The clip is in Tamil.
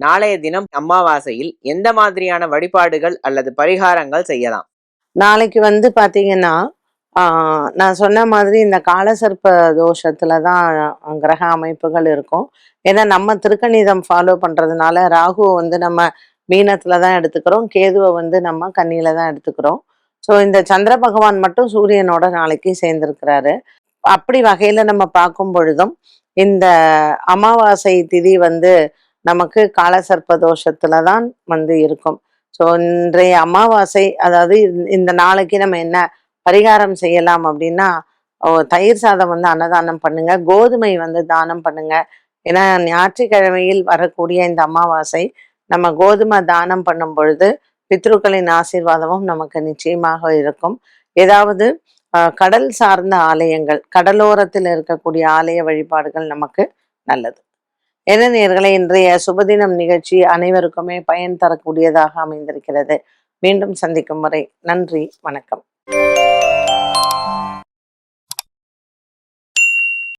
நாளைய தினம் அமாவாசையில் எந்த மாதிரியான வழிபாடுகள் அல்லது பரிகாரங்கள் செய்யலாம்? நாளைக்கு வந்து பாத்தீங்கன்னா ஆஹ், நான் சொன்ன மாதிரி இந்த காலசர்ப்ப தோஷத்துல தான் கிரக அமைப்புகள் இருக்கும். ஏன்னா நம்ம திருக்கணிதம் ஃபாலோ பண்றதுனால ராகுவை வந்து நம்ம மீனத்துல தான் எடுத்துக்கிறோம் கேதுவை வந்து நம்ம கண்ணியில தான் எடுத்துக்கிறோம். ஸோ இந்த சந்திர பகவான் மட்டும் சூரியனோட நாளைக்கு சேர்ந்திருக்கிறாரு. அப்படி வகையில நம்ம பார்க்கும் பொழுதும் இந்த அமாவாசை திதி வந்து நமக்கு காலசர்ப்ப தோஷத்துல தான் வந்து இருக்கும். ஸோ இன்றைய அமாவாசை அதாவது இந்த- இந்த நாளைக்கு நம்ம என்ன பரிகாரம் செய்யலாம் அப்படின்னா தயிர் சாதம் வந்து அன்னதானம் பண்ணுங்க கோதுமை வந்து தானம் பண்ணுங்க. ஏன்னா ஞாயிற்றுக்கிழமையில் வரக்கூடிய இந்த அமாவாசை நம்ம கோதுமை தானம் பண்ணும் பொழுது பித்ருக்களின் ஆசீர்வாதமும் நமக்கு நிச்சயமாக இருக்கும். ஏதாவது கடல் சார்ந்த ஆலயங்கள் கடலோரத்தில் இருக்கக்கூடிய ஆலய வழிபாடுகள் நமக்கு நல்லது. என்ன நேர்களை இன்றைய சுபதினம் நிகழ்ச்சி அனைவருக்குமே பயன் தரக்கூடியதாக அமைந்திருக்கிறது. மீண்டும் சந்திக்கும் வரை நன்றி வணக்கம்.